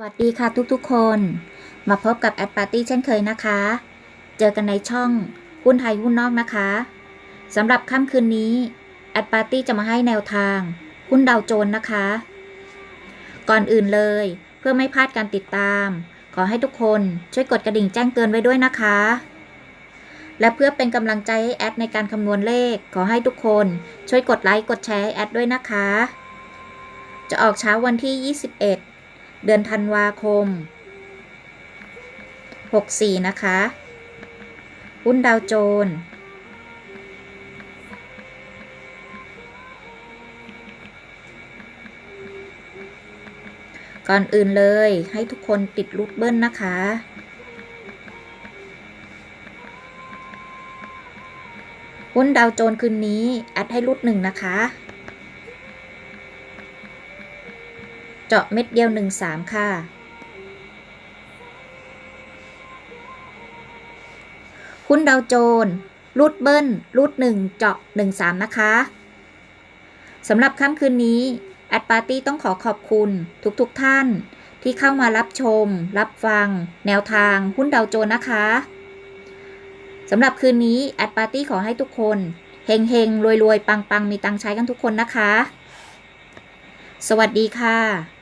สวัสดีค่ะทุกๆ คน มาพบกับแอดปาร์ตี้เช่นเคยนะคะ เจอกันในช่องหุ้นไทยหุ้นนอกนะคะสำหรับค่ำคืนนี้แอดปาร์ตี้จะมาให้แนวทางหุ้นดาวโจน์นะคะ ก่อนอื่นเลยเพื่อไม่พลาดการติดตาม ขอให้ทุกคนช่วยกดกระดิ่งแจ้งเตือนไว้ด้วยนะคะ และเพื่อเป็นกำลังใจให้แอดในการคำนวณเลข ขอให้ทุกคนช่วยกดไลค์กดแชร์ให้แอดด้วยนะคะ จะออกเช้าวันที่ 21 เดือนธันวาคม 64 นะคะ หุ้นดาวโจนส์ก่อนอื่นเลยให้ทุกคนติดลูกเบิ้ลนะคะ หุ้นดาวโจนส์คืนนี้ แอดให้รูดหนึ่งนะคะ เจาะเม็ดเดียว 1 3 ค่ะ หุ้นดาวโจนส์รูดเบิ้ลรูด1เจาะ 1 3 นะคะสำหรับค่ำคืนนี้แอดปาร์ตี้ต้องขอขอบคุณทุกๆทท่าน ที่เข้ามารับชม รับฟัง แนวทางหุ้นดาวโจนส์นะคะสำหรับคืนนี้แอดปาร์ตี้ขอให้ทุกคนเฮงเฮงรวยรวยปังปังมีตังใช้กันทุกคนนะคะ สวัสดีค่ะ